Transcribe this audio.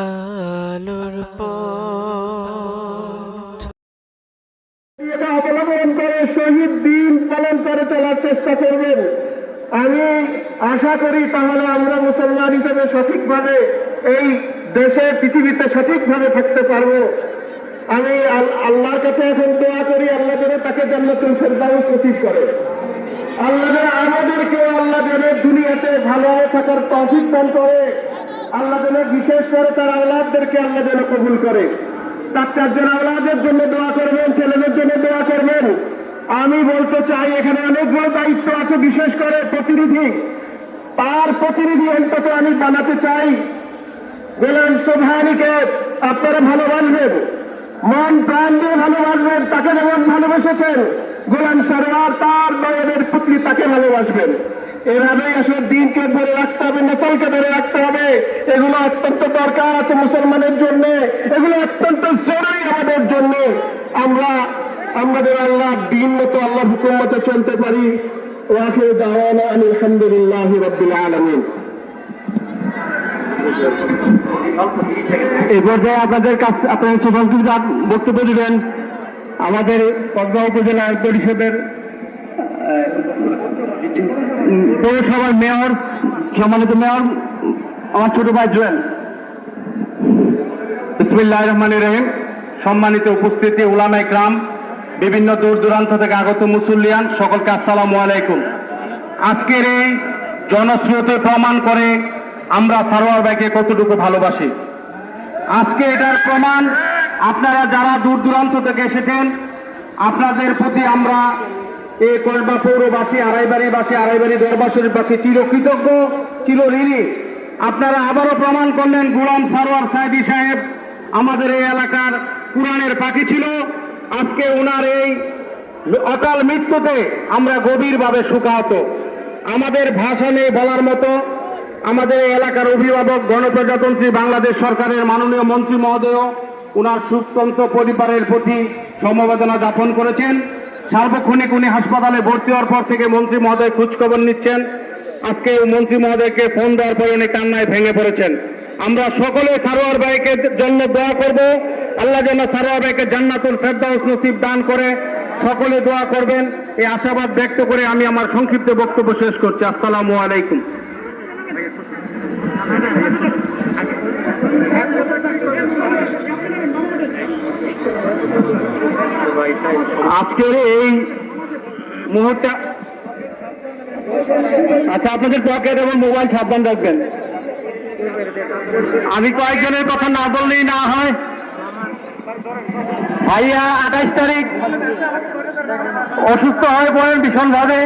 আলোর অবলম্বন করে শহীদ দিন পালন করে চলার চেষ্টা করবেন। আমি আশা করি তাহলে আমরা মুসলমান হিসেবে সঠিকভাবে এই দেশে, পৃথিবীতে সঠিকভাবে থাকতে পারব। আমি আল্লাহর কাছে এখন দোয়া করি, আল্লাহ যেন তাকে জান্নাতুল ফেরদাউস নসিব করে। আল্লাহ যেন আমাদেরকে আল্লাহ যেন দুনিয়াতে ভালোভাবে থাকার তৌফিক দান করে। বিশেষ করে তার আওলাদদেরকে আল্লাহ যেন কবুল করে। তার চারজন আওলাদের জন্য দোয়া করবেন, ছেলেদের জন্য দোয়া করবেন। আমি বলতে চাই, এখানে অনেকগুলো দায়িত্ব আছে, বিশেষ করে প্রতিনিধি। তার প্রতিনিধি অন্তত আমি বানাতে চাই। গোলাম সোভানিকে আপনারা ভালোবাসবেন, মন প্রাণ দিয়ে ভালোবাসবেন, তাকে যেমন ভালোবেসেছেন। গোলাম সরওয়ার তার ভালোবাসবেন। এভাবেই আসলে দিনকে ধরে রাখতে হবে, নসলকে ধরে রাখতে হবে। এগুলো অত্যন্ত দরকার আছে মুসলমানের জন্য। এগুলো অত্যন্ত জরুরি আমাদের জন্য। আমরা আমাদের আল্লাহ দিন মতো আল্লাহ হুকুম মতো চলতে পারি। ওয়াফির দাওয়ানা আলহামদুলিল্লাহ রব্বিল আলমিন। এই পর্যায়ে আপনাদের কাছ, আপনাদের সংক্ষিপ্ত বক্তব্য দিবেন, আমাদের পদ্মা উপজেলা পরিষদের পৌরসভার মেয়র, সম্মানিত মেয়র, আমার ছোট ভাই জুয়েল। বিসমিল্লাহ রহমান রহিম। সম্মানিত উপস্থিতি উলামাই গ্রাম বিভিন্ন দূর দূরান্ত থেকে আগত মুসল্লিয়ান, সকলকে আসসালামু আলাইকুম। আজকের এই জনস্রোতে প্রমাণ করে আমরা সারোয়ার ভাইকে কতটুকু ভালোবাসি। আজকে এটার প্রমাণ আপনারা যারা দূর দূরান্ত থেকে এসেছেন, আপনাদের প্রতি আমরা এই কলবা পৌরবাসী আড়াইবাড়িবাসী আড়াইবাড়ি দরবাসীবাসী চিরকৃতজ্ঞ, চিরঋণী। আপনারা আবারও প্রমাণ করলেন, গুলাম সারোয়ার সাহেবী সাহেব আমাদের এই এলাকার কোরআনের পাখি ছিল। আজকে ওনার এই অকাল মৃত্যুতে আমরা গভীরভাবে শোকাহত। আমাদের ভাষা নেই বলার মতো। আমাদের এলাকার অভিভাবক, গণপ্রজাতন্ত্রী, বাংলাদেশ সরকারের মাননীয় মন্ত্রী মহোদয় ওনার সুতন্ত্র পরিবারের প্রতি সমবেদনা জ্ঞাপন করেছেন। সার্বক্ষণিক উনি হাসপাতালে ভর্তি হওয়ার পর থেকে মন্ত্রী মহোদয় খোঁজখবর নিচ্ছেন আজকে মন্ত্রী মহোদয়কে ফোন দেওয়ার পরে উনি কান্নায় ভেঙে পড়েছেন আমরা সকলে সারোয়ার ভাইকে জন্য দোয়া করব আল্লাহ যেন সারোয়ার ভাইকে জান্নাতুল ফেরদাউস নসিব দান করে সকলে দোয়া করবেন এই আশাবাদ ব্যক্ত করে আমি আমার সংক্ষিপ্ত বক্তব্য শেষ করছি আসসালামু আলাইকুম আজকের এই মুহূর্তে আচ্ছা আপনাদের পকেট এবং মোবাইল সাবধান রাখবেন। আমি কয়েকজনের কথা না বললেই না হয়। ভাইয়া, আঠাইশ তারিখ। অসুস্থ হয়ে পড়েন ভীষণভাবে।